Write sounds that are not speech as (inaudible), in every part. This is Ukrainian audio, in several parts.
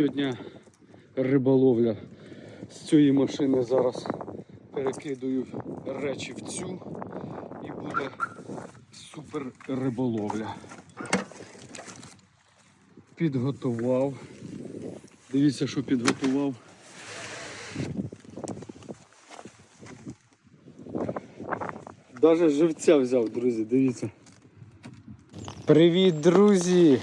Сьогодні риболовля. З цієї машини зараз перекидаю речі в цю і буде супер риболовля. Підготував. Дивіться, що підготував. Даже живця взяв, друзі, дивіться. Привіт, друзі!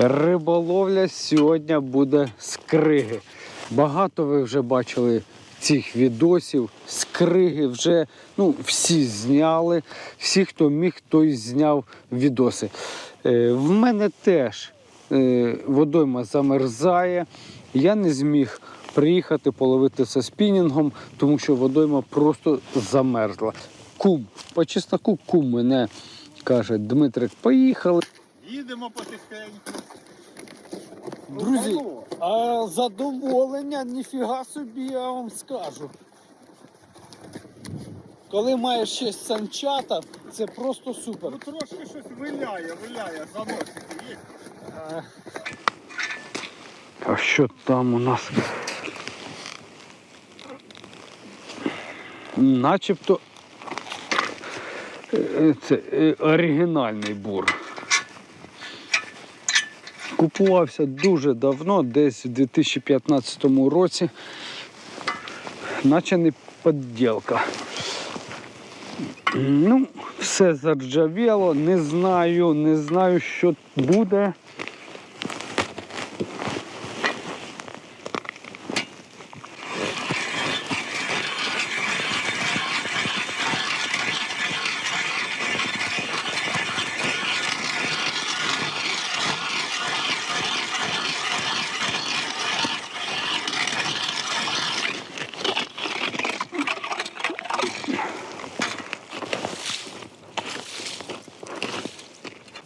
Риболовля сьогодні буде з криги. Багато ви вже бачили цих відосів. З криги вже ну, всі зняли. Всі, хто міг, той зняв відоси. Е, в мене теж е, водойма замерзає. Я не зміг приїхати половити це спінінгом, тому що водойма просто замерзла. Кум, по чесноку кум мене каже, Дмитрик, поїхали. Їдемо потихеньку. Друзі, а задоволення ніфіга собі, я вам скажу. Коли маєш ще санчата, це просто супер. Ну трошки щось виляє, виляє, заносики є. А що там у нас? Начебто е, це е, оригінальний бур. Купувався дуже давно, десь в 2015 році. Наче не подділка. Ну, все заржавіло, не знаю, не знаю, що буде.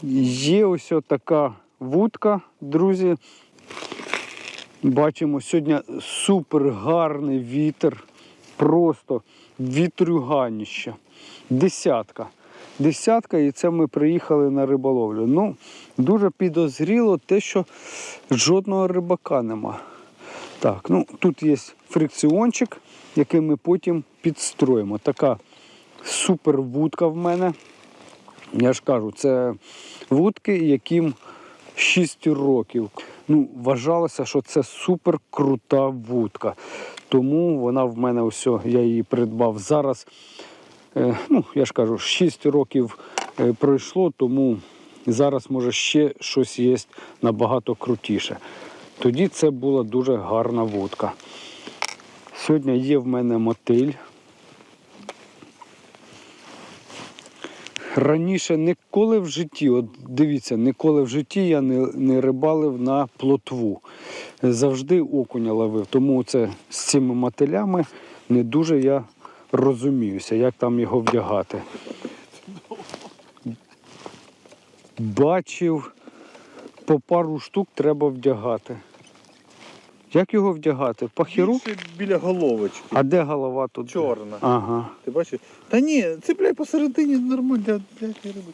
Є ось така вудка, друзі. Бачимо, сьогодні супер гарний вітер. Просто вітрюганіще. Десятка. Десятка, і це ми приїхали на риболовлю. Ну, дуже підозріло те, що жодного рибака нема. Так, ну тут є фрикціончик, який ми потім підстроїмо. Така супер вудка в мене. Я ж кажу, це вудки, яким 6 років. Ну, вважалося, що це супер крута вудка. Тому вона в мене ось, я її придбав зараз. Е, ну, я ж кажу, 6 років е, пройшло, тому зараз може ще щось є набагато крутіше. Тоді це була дуже гарна вудка. Сьогодні є в мене мотиль. Раніше ніколи в житті, от дивіться, ніколи в житті я не, не рибалив на плотву. Завжди окуня ловив. Тому це з цими мотилями не дуже я розуміюся, як там його вдягати. Бачив, по пару штук треба вдягати. Як його вдягати? Пахіру? Більше біля головочки. А де голова тут? Чорна. Ага. Ти бачиш? Та ні, цепляй посередині нормально для, для риби.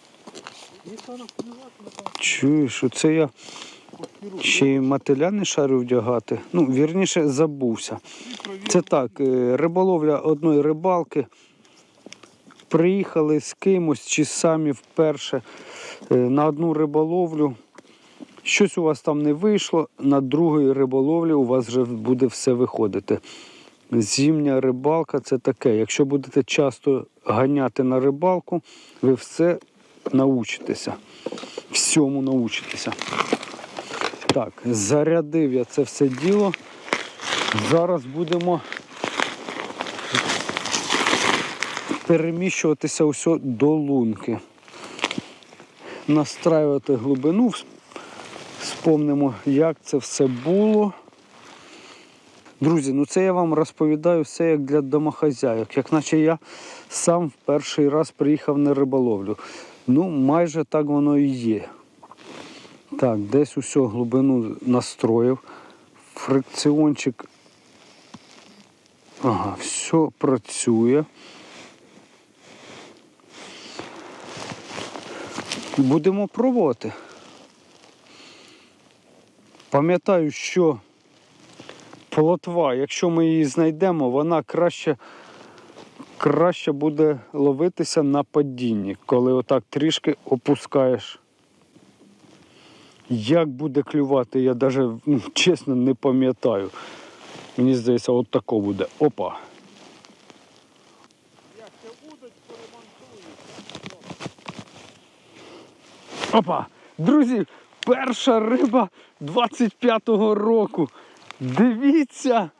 Чуєш, оце я ще й мотиля не шарю вдягати. Ну, вірніше, забувся. Це так, е, риболовля одної рибалки. Приїхали з кимось чи самі вперше е, на одну риболовлю. Щось у вас там не вийшло, на другій риболовлі у вас вже буде все виходити. Зимня рибалка це таке. Якщо будете часто ганяти на рибалку, ви все научитеся. Всьому научитеся. Так, зарядив я це все діло. Зараз будемо переміщуватися усе до лунки. Настраювати глибину. Вспомнимо, як це все було. Друзі, ну це я вам розповідаю все як для домохазяїк, як наче я сам в перший раз приїхав на риболовлю. Ну, майже так воно і є. Так, десь усю глибину настроїв. Фрикціончик. Ага, все працює. Будемо пробувати. Пам'ятаю, що плотва, якщо ми її знайдемо, вона краще, краще буде ловитися на падінні, коли отак трішки опускаєш. Як буде клювати, я навіть чесно не пам'ятаю. Мені здається, от тако буде. Опа. Опа! Друзі, перша риба 25-го року. Дивіться!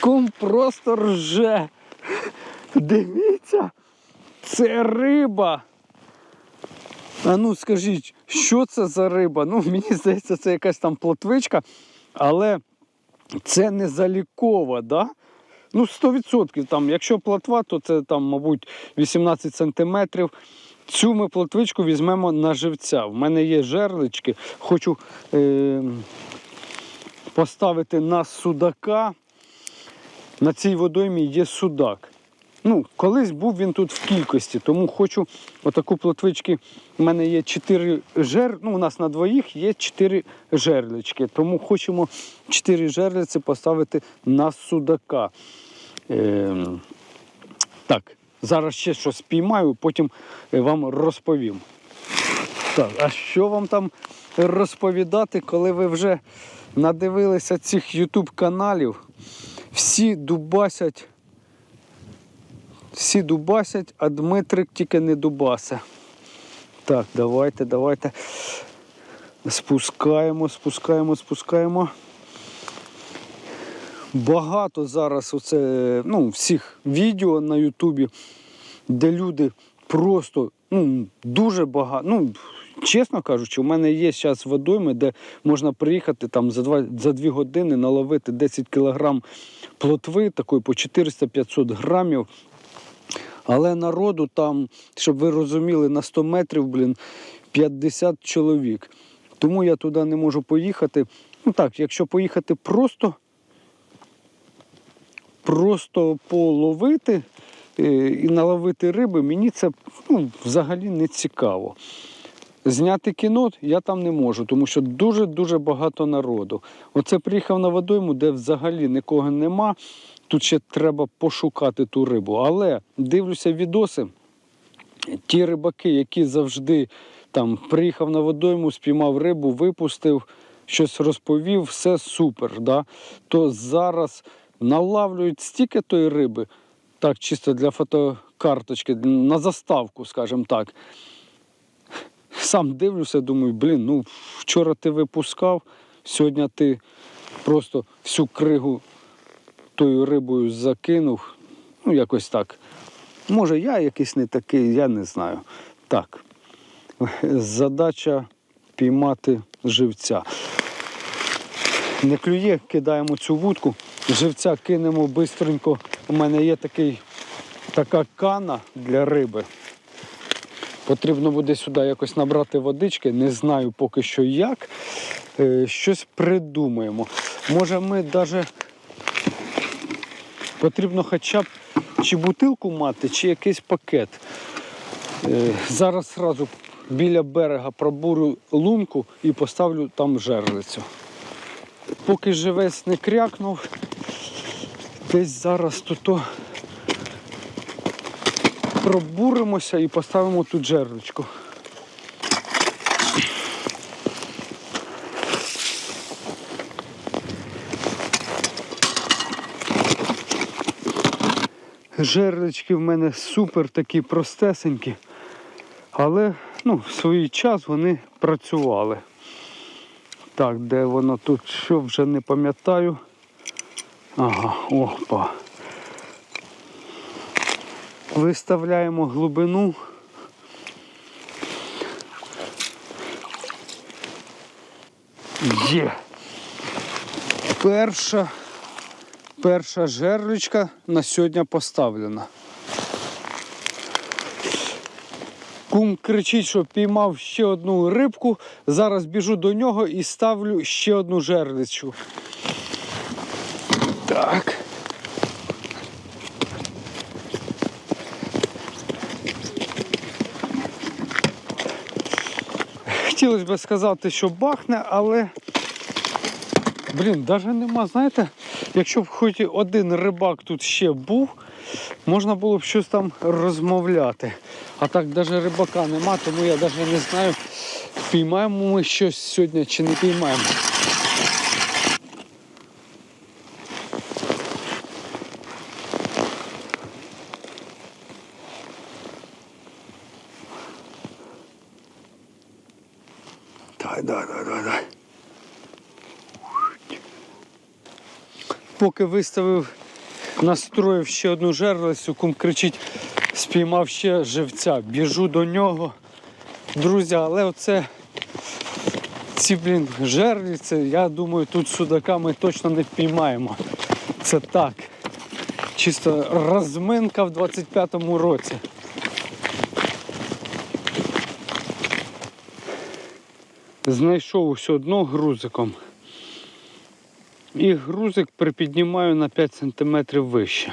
Кум просто рже. Дивіться! Це риба. А ну скажіть, що це за риба? Ну, мені здається, це якась там плотвичка, але це не залікова, да? Ну, 100%. Там, якщо плотва, то це там, мабуть, 18 сантиметрів. Цю ми плотвичку візьмемо на живця. В мене є жерлички. Хочу е- поставити на судака. На цій водоймі є судак. Ну, колись був він тут в кількості, тому хочу отаку плотвички. У мене є 4 жер. Ну, у нас на двоїх є 4 жерлички. Тому хочемо 4 жерлиці поставити на судака. Ем, так, зараз ще щось спіймаю, потім е, вам розповім. Так, а що вам там розповідати, коли ви вже надивилися цих YouTube каналів? Всі дубасять, всі дубасять, а Дмитрик тільки не дубасе. Так, давайте, давайте. Спускаємо, спускаємо, спускаємо. Багато зараз оце, ну, всіх відео на Ютубі, де люди просто ну, дуже багато. Ну, чесно кажучи, у мене є зараз водойми, де можна приїхати там за два, за дві години наловити 10 кілограм плотви, такої по 400-500 грамів. Але народу там, щоб ви розуміли, на 100 метрів, блін, 50 чоловік. Тому я туди не можу поїхати. Ну так, якщо поїхати просто, просто половити е, і наловити риби, мені це ну, взагалі не цікаво. Зняти кіно я там не можу, тому що дуже-дуже багато народу. Оце приїхав на водойму, де взагалі нікого нема. Тут ще треба пошукати ту рибу. Але дивлюся відоси, ті рибаки, які завжди там приїхав на водойму, спіймав рибу, випустив, щось розповів, все супер. Да? То зараз налавлюють стільки тої риби, так, чисто для фотокарточки, на заставку, скажімо так. Сам дивлюся, думаю, блін, ну вчора ти випускав, сьогодні ти просто всю кригу тою рибою закинув. Ну, якось так. Може, я якийсь не такий, я не знаю. Так. Задача піймати живця. Не клює, кидаємо цю вудку, живця кинемо бистренько. У мене є такий, така кана для риби. Потрібно буде сюди якось набрати водички, не знаю поки що як. Е, Щось придумаємо. Може ми навіть потрібно хоча б чи бутилку мати, чи якийсь пакет. Е, Зараз одразу біля берега пробурю лунку і поставлю там жерлицю. Поки живець не крякнув, десь зараз тут пробуримося і поставимо тут жерличку. Жерлички в мене супер такі простесенькі, але ну, в свій час вони працювали. Так, де воно тут, що вже не пам'ятаю. Ага, опа. Виставляємо глибину. Є. Перша, перша жерличка на сьогодні поставлена. Кум кричить, що піймав ще одну рибку. Зараз біжу до нього і ставлю ще одну жерличку. Так. хотілося б сказати, що бахне, але. Блін, навіть нема, знаєте, якщо б хоч один рибак тут ще був, можна було б щось там розмовляти. А так навіть рибака нема, тому я навіть не знаю, піймаємо ми щось сьогодні чи не піймаємо. Поки виставив, настроїв ще одну жерлицю, кум кричить, спіймав ще живця. Біжу до нього. Друзі, але оце ці, блін, жерлиці, я думаю, тут судака ми точно не впіймаємо. Це так. Чисто розминка в 25-му році. Знайшов усе одно грузиком. І грузик припіднімаю на 5 см вище.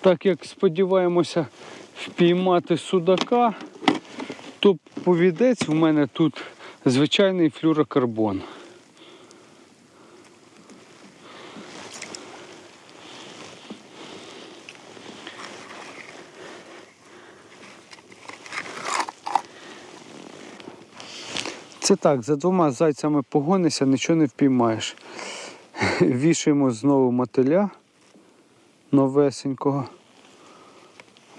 Так як сподіваємося впіймати судака, то повідець в мене тут звичайний флюрокарбон. Це так, за двома зайцями погонишся, нічого не впіймаєш. (laughs) Вішаємо знову мотиля новесенького.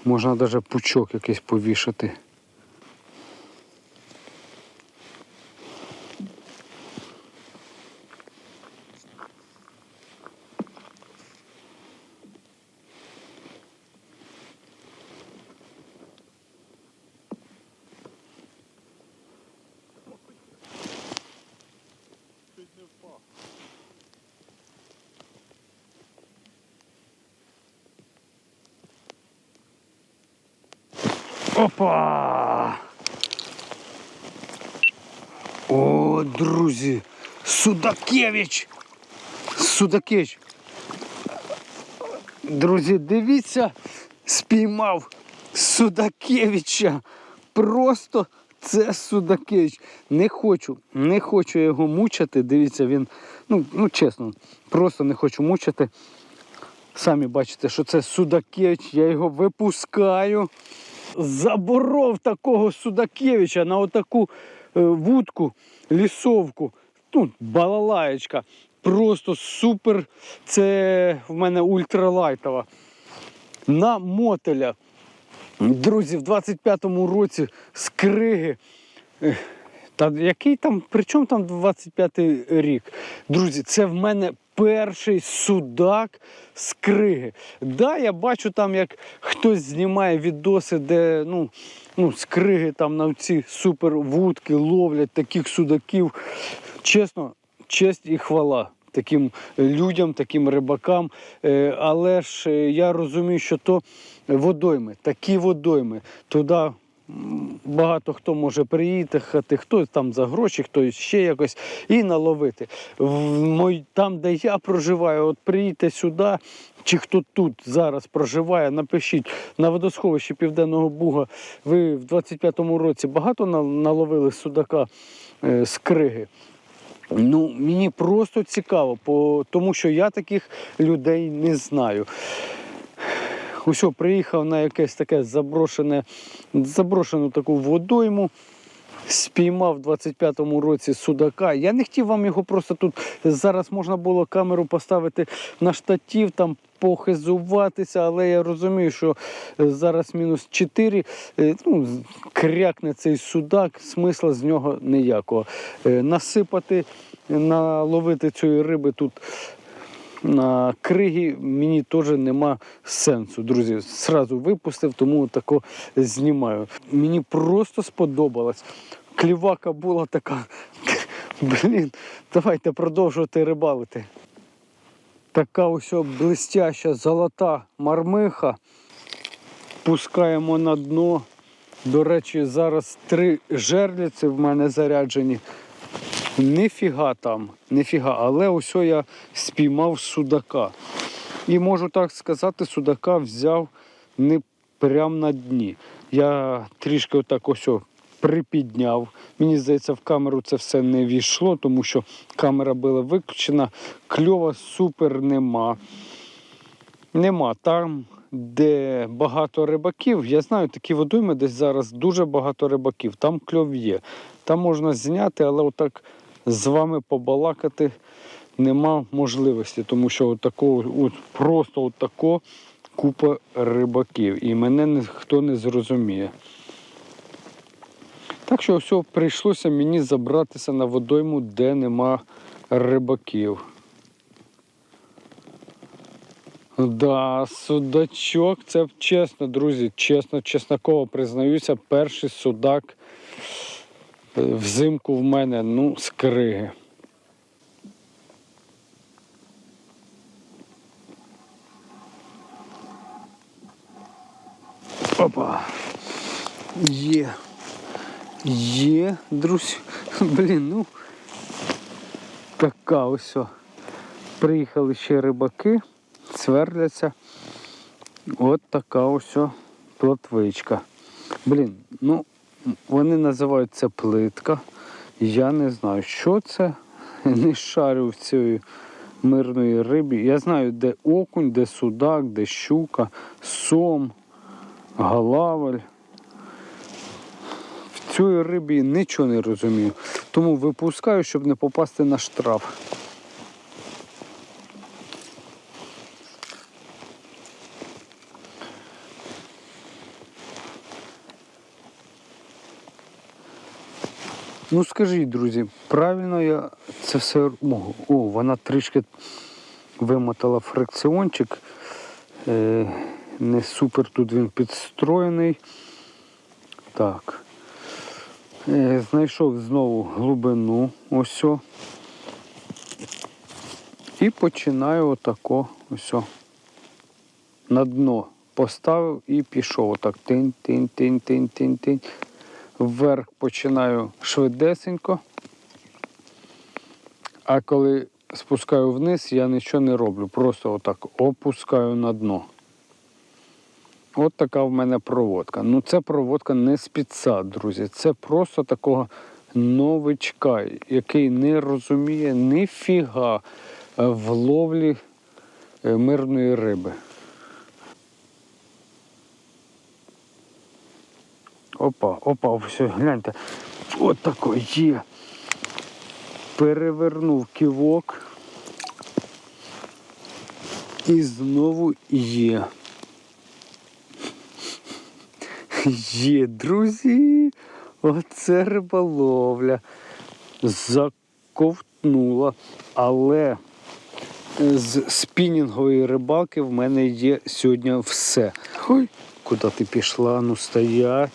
Можна навіть пучок якийсь повішати. Опа! О, друзі! Судакевич! Судакевич! Друзі, дивіться, спіймав Судакевича. Просто це Судакевич. Не хочу, не хочу його мучити. Дивіться, він, ну, ну чесно, просто не хочу мучити. Самі бачите, що це Судакевич, я його випускаю. Заборов такого Судакевича на отаку е, вудку, лісовку. Ну, балалаєчка. Просто супер. Це в мене ультралайтова. На мотеля. Друзі, в 25-му році з криги. Та який там, при чому там 25-й рік? Друзі, це в мене перший судак з криги. Да, я бачу там, як хтось знімає відоси, де ну, ну, з криги там на ці супервудки ловлять таких судаків. Чесно, честь і хвала. Таким людям, таким рибакам. Е, Але ж е, я розумію, що то водойми, такі водойми. Туди багато хто може приїхати, хто там за гроші, хто ще якось, і наловити. Там, де я проживаю, от приїдьте сюди, чи хто тут зараз проживає, напишіть на водосховищі Південного Буга. Ви в 25-му році багато наловили судака е, з криги. Ну, мені просто цікаво, тому що я таких людей не знаю. Ось приїхав на якесь таке заброшене, заброшену таку водойму. Спіймав в 25-му році судака. Я не хотів вам його просто тут. Зараз можна було камеру поставити на штатів, там похизуватися, але я розумію, що е, зараз мінус 4. е, Ну, крякне цей судак, смисла з нього ніякого. Е, Насипати, наловити цієї риби тут на криги мені теж нема сенсу. Друзі, зразу випустив, тому тако знімаю. Мені просто сподобалось. Клівака була така. (laughs) Блін, давайте продовжувати рибалити. Така ось о блистяща золота мармиха. Пускаємо на дно. До речі, зараз три жерліці в мене заряджені. Ніфіга там, ніфіга, але ось я спіймав судака. І можу так сказати, судака взяв не прямо на дні. Я трішки отак ось припідняв. Мені здається, в камеру це все не війшло, тому що камера була виключена. Кльова супер нема. Нема. Там, де багато рибаків, я знаю такі водойми, десь зараз дуже багато рибаків, там кльов є. Там можна зняти, але отак з вами побалакати нема можливості, тому що от такого, от просто от тако купа рибаків. І мене ніхто не зрозуміє. Так що все, прийшлося мені забратися на водойму, де нема рибаків. Да, судачок, це чесно, друзі, чесно, чесноково признаюся, перший судак взимку в мене, ну, з криги. Опа. Є. Є, друзі. Блін, ну така ось. Приїхали ще рибаки, сверляться. От така ось плотвичка. Блін, ну вони називають це плитка. Я не знаю, що це. (laughs) Не шарю в цій мирної рибі. Я знаю, де окунь, де судак, де щука, сом, галавель. В цій рибі нічого не розумію. Тому випускаю, щоб не попасти на штраф. Ну скажіть, друзі, правильно я це все. О, о вона трішки вимотала фрикціончик. Е, не супер тут він підстроєний. Так. Е, знайшов знову глибину. Ось. І починаю отако ось. На дно поставив і пішов. Отак. Тинь, Вверх починаю швидесенько. А коли спускаю вниз, я нічого не роблю. Просто отак опускаю на дно. От така в мене проводка. Ну це проводка не спеца, друзі. Це просто такого новичка, який не розуміє ніфіга е, в ловлі е, мирної риби. Опа, опа, все, гляньте. От такой є. Перевернув ківок. І знову є. Є, друзі. Оце риболовля. Заковтнула. Але з спінінгової рибалки в мене є сьогодні все. Ой, куди ти пішла? Ну стоять.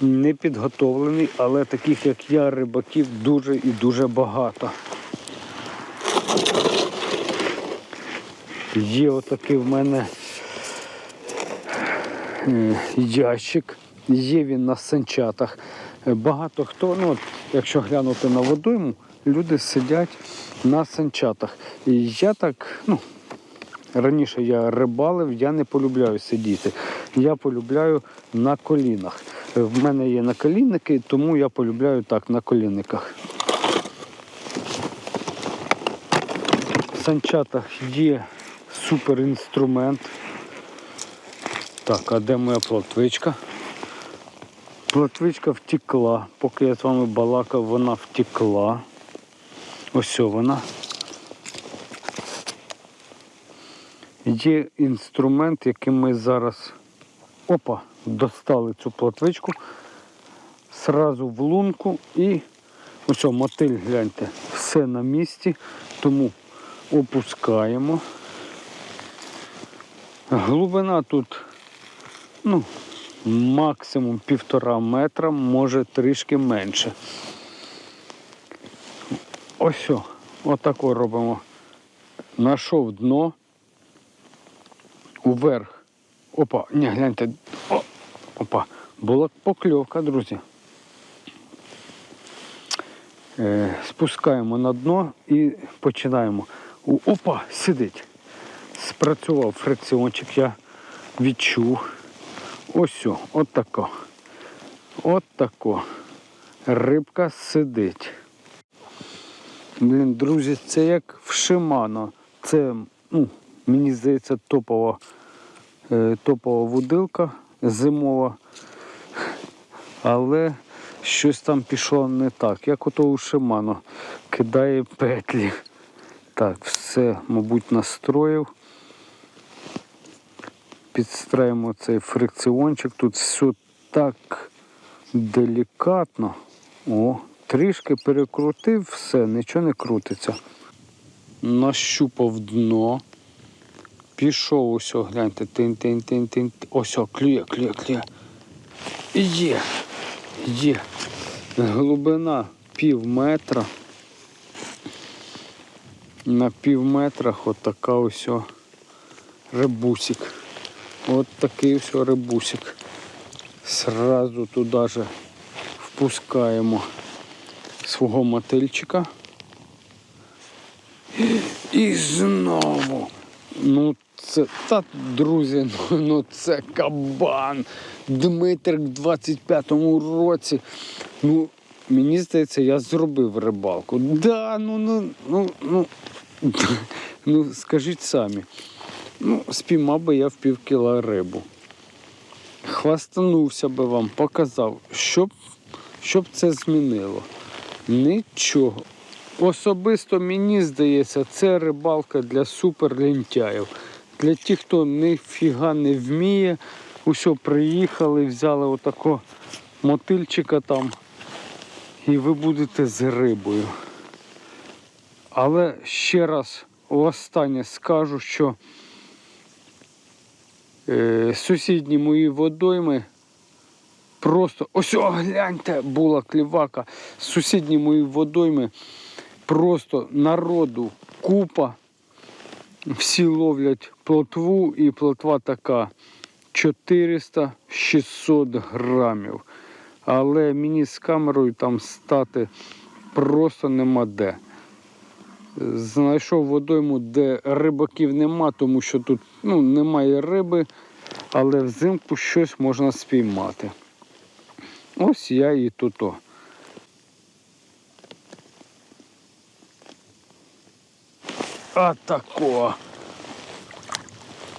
Не підготовлений, але таких як я, рибаків дуже і дуже багато. Є отакий в мене е, ящик, є він на санчатах. Багато хто, ну якщо глянути на водойму, люди сидять на санчатах. І я так, ну, раніше я рибалив, я не полюбляю сидіти. Я полюбляю на колінах. В мене є наколінники, тому я полюбляю так на колінниках. В санчатах є супер інструмент. Так, а де моя плотвичка? Плотвичка втекла. Поки я з вами балакав, вона втекла. Ось вона. Є інструмент, яким ми зараз опа, достали цю плотвичку, сразу в лунку і ось мотиль, гляньте, все на місці, тому опускаємо. Глибина тут ну, максимум півтора метра, може трішки менше. Ось, отако робимо. Нашов дно, уверх. Опа, ні, гляньте. О, опа. Була покльовка, друзі. Е, спускаємо на дно і починаємо. Опа, сидить. Спрацював фрикціончик, я відчув. Ось, о, от тако. От тако. Рибка сидить. Блін, друзі, це як в Шимано. Це, ну, мені здається, топова, е, топова вудилка зимова. Але щось там пішло не так. Як ото у Шимано кидає петлі. Так, все, мабуть, настроїв. Підстраємо цей фрикціончик. Тут все так делікатно. О, трішки перекрутив, все, нічого не крутиться. Нащупав дно. Пішов ось, гляньте, тин-тин-тин-тин. Ось, клює, клює, клює. Є, є. Глибина пів метра. На пів метрах от така ось рибусик. От такий ось рибусик. Сразу туди же впускаємо свого мотильчика. І знову. Ну, це, та, друзі, (laughs) ну, ну це кабан. Дмитрик в 25-му році. Ну, мені здається, я зробив рибалку. Да, ну, ну, ну, ну, (laughs) ну скажіть самі. Ну, спіймав би я в пів рибу. Хвастанувся би вам, показав, що б, що б це змінило. Нічого. Особисто мені здається, це рибалка для суперлентяїв. Для тих, хто ніфіга не вміє, усьо приїхали, взяли отако мотильчика там, і ви будете з рибою. Але ще раз останнє скажу, що е, сусідні мої водойми просто ось о, гляньте, була клівака. Сусідні мої водойми просто народу купа. Всі ловлять плотву і плотва така 400-600 грамів. Але мені з камерою там стати просто нема де. Знайшов водойму, де рибаків нема, тому що тут ну, немає риби, але взимку щось можна спіймати. Ось я і тут. -о.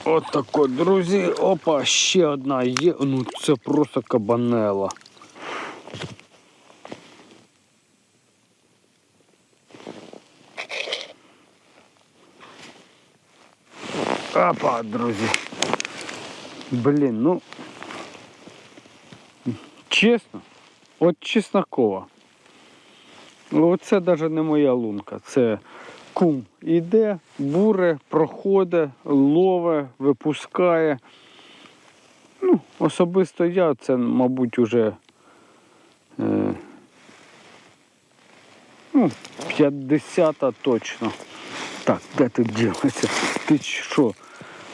Отако. Отако, друзі. Опа, ще одна є. Ну це просто кабанела. Опа, друзі. Блін, ну. Чесно, от чеснокова. Ну, Оце навіть не моя лунка. Це кум іде, буре, проходить, лове, випускає. Ну, особисто я, це, мабуть, уже е, ну, 50-та точно. Так, де ти ділиться? Ти що?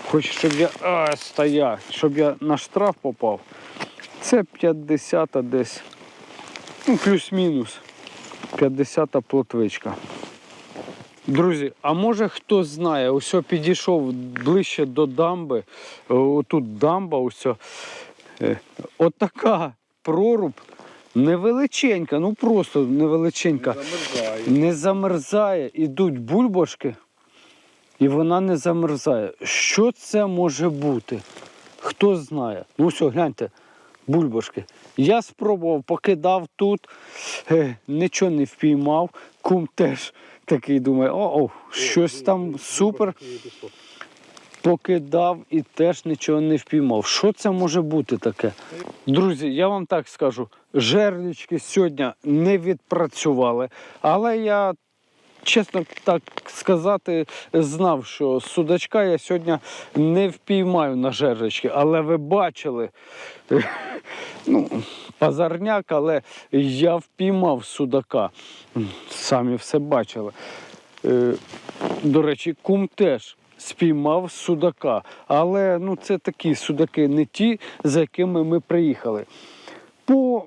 Хочеш, щоб я. А, стоять, щоб я на штраф попав. Це 50-та десь. Ну, плюс-мінус. 50-та плотвичка. Друзі, а може хто знає, ось підійшов ближче до дамби. Отут дамба, ось. Е, Отака проруб. Невеличенька, ну просто невеличенька. Замерзає. Не замерзає, ідуть бульбашки, і вона не замерзає. Що це може бути? Хто знає? Ну все, гляньте, бульбашки. Я спробував, покидав тут, е, нічого не впіймав. Кум теж такий думає, о, о щось там супер. Покидав і теж нічого не впіймав. Що це може бути таке? Друзі, я вам так скажу, жерлічки сьогодні не відпрацювали, але я, чесно так сказати, знав, що судачка я сьогодні не впіймаю на жерлічки, але ви бачили, (laughs) ну, пазарняк, але я впіймав судака. Самі все бачили. Е, До речі, кум теж спіймав судака. Але ну, це такі судаки, не ті, за якими ми приїхали. по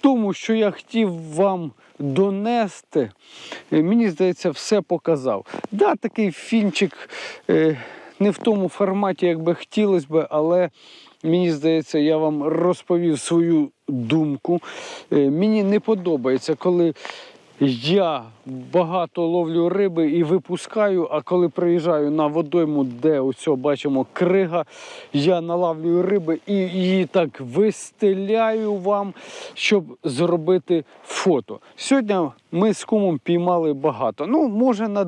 тому, що я хотів вам донести, е, мені здається, все показав. Да, такий фінчик е, не в тому форматі, як би хотілося б, але мені здається, я вам розповів свою думку. Е, мені не подобається, коли я багато ловлю риби і випускаю, а коли приїжджаю на водойму, де ось бачимо крига, я налавлюю риби і її так вистеляю вам, щоб зробити фото. Сьогодні ми з кумом піймали багато. Ну, може, на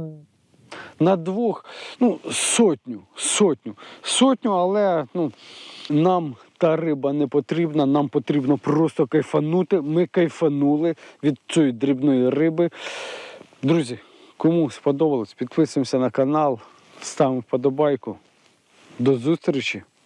на двох, ну, сотню, сотню, сотню, але ну, нам та риба не потрібна, нам потрібно просто кайфанути. Ми кайфанули від цієї дрібної риби. Друзі, кому сподобалось, підписуємося на канал, ставимо вподобайку. До зустрічі!